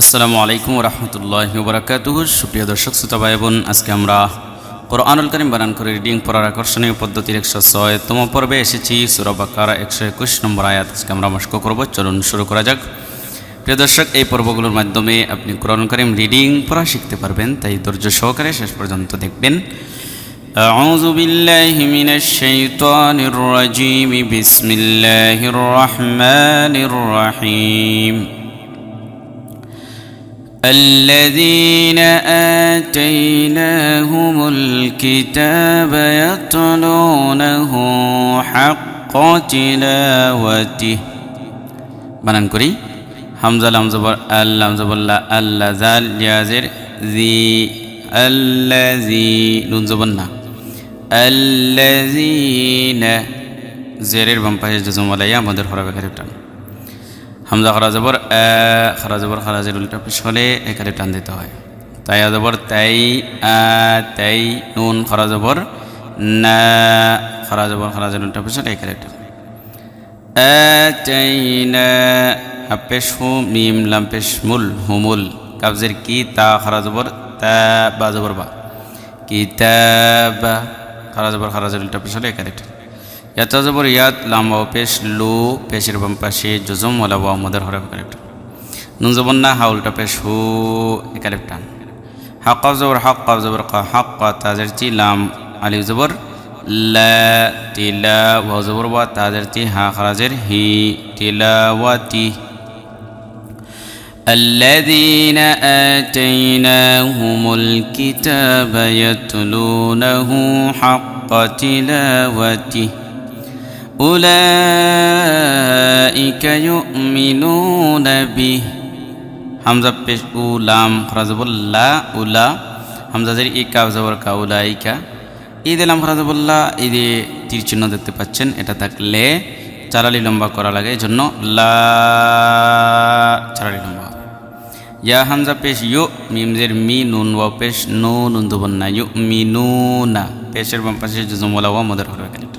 আসসালামু আলাইকুম রহমতুল্লাহ বরাকাতুহ সুপ্রিয় দর্শক শ্রোতা ভাই বোন আজকে আমরা কোরআনুল করিম বানান করে রিডিং পড়ার আকর্ষণীয় পদ্ধতির একশো ছয়তম পর্বে এসেছি সুরবাকার একশো একুশ নম্বর আয়াত আজকে আমরা মস্ক করবো চলুন শুরু করা যাক প্রিয় দর্শক এই পর্বগুলোর মাধ্যমে আপনি কোরআন করিম রিডিং পড়া শিখতে পারবেন তাই ধৈর্য সহকারে শেষ পর্যন্ত দেখবেন أعوذ بالله من الشيطان الرجيم بسم الله الرحمن الرحيم الذين آتيناهم الكتاب يتلونه حق تلاوته বানান করি হামজা লাম জবর আল্লাম জবল্লা আল্লাহ জাল ইয়াজের জি আল্লাজি নুন জবর না আল্লাজিনা জেরের বাম পাশে জজমালাইয়া আমাদের হরাবে কারিব টান হামজা খরা জবর আ খরা জবর খরাজের উল্টা পিস হলে এখানে টান দিতে হয়। তাই জবর তাই তাই, নুন খরা জবর না খরা জবর খরাজের উল্টা পিস হলে এখানে টান মিম মুল হুমুল, কাবজের কি, তা খরা জবর তা, বা, জবর, বা। কিতাবা খরা জবর খরাজের উল্টা পিস হলে এখানে টান। ইয়াত জবর ইয়াত লাম ও পেশ লু পেশের বাম পাশে জজম ওলা ওয়া মদের হরফ কারেক্ট নুন জবর না হাউলটা পেশ হু কারেক্ট টান হক জবর হক কব জবর ক হক ক তাজের তি লাম আলিফ জবর লা তিলা ওয়া জবর ওয়া তাজের তি হা খরাজের হি তিলাওয়াতি الذين آتيناهم الكتاب يتلونه حق تلاوته উলাইকা ইউমিনুনা বিহ। হামজা পেশ উলাম খরাজবুল্লাহ উলা হামজাজের ইকা জবর কা উলাইকা। ঈদ এলাম খরাজবুল্লাহ ঈদে তীর চিহ্ন দেখতে পাচ্ছেন, এটা থাকলে চারালি লম্বা করা লাগে এই জন্য লা চারালি লম্বা। ইয়া হামজা পেশ ইউ মিমজের মি নুন ওয়া পেশ নুন নুন দুবন্না, ইউ মি নুনা। পেশের বাম পাশে জুজুমলা ওয়া মদার হরবে কালেক্ট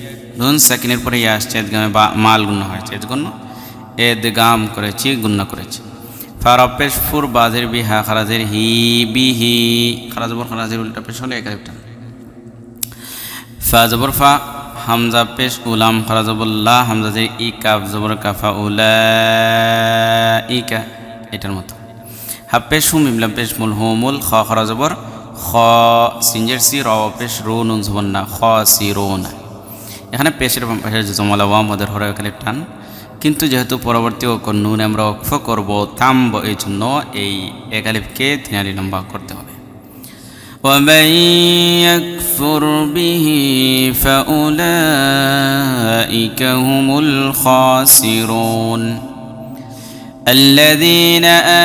নুন সেকেন্ডের পরে ইয়ে আসছে এদগামে বা মাল গুণ্য হয়েছে এদগণ্য এদগাম করেছি গুণ্য করেছি। ফারাপেশ ফুর বাজের বি হা খারাজের হি বি হি খারাজবর খারাজের উল্টা পেশ হলে একাধিকটা ফা জবর ফা, হামজা পেশ উলাম খারাজবুল্লাহ হামজাজের ই কাফ জবর কাফা উলা ইকা এটার মতো। হাফ পেশ হুম ইমলাম পেশ মুল হুমুল খ খরাজবর খ সিঞ্জের সি, র পেশ রো নুন জবর না, খ সি রো না। এখানে পেশের পাশে জমালা ওয়া মদের হরে এখানে টান কিন্তু যেহেতু পরবর্তী অক্ষর নুন আমরা অক্ষ করব থামব এই জন্য এই একালিফকে তিনারি লম্বা করতে হবে ومن يكفر به فأولئك هم الخاسرون الذين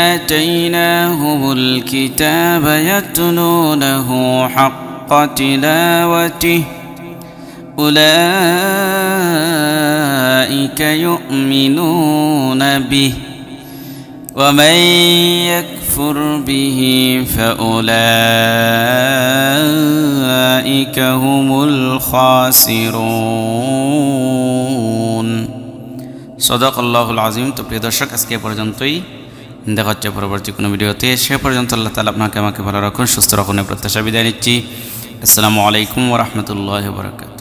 آتيناهم الكتاب يتلونه حق تلاوته أولئك يؤمنون به ومن يكفر به فأولئك هم الخاسرون صدق الله العظيم তো প্রিয় দর্শক আজকে এ পর্যন্তই দেখা হচ্ছে পরবর্তী কোনো ভিডিওতে সে পর্যন্ত আল্লাহ তালা আপনাকে আমাকে ভালো রাখুন সুস্থ রাখুন প্রত্যাশা বিদায় নিচ্ছি আসসালামু আলাইকুম ওরহমতুল্লাহ বরকাত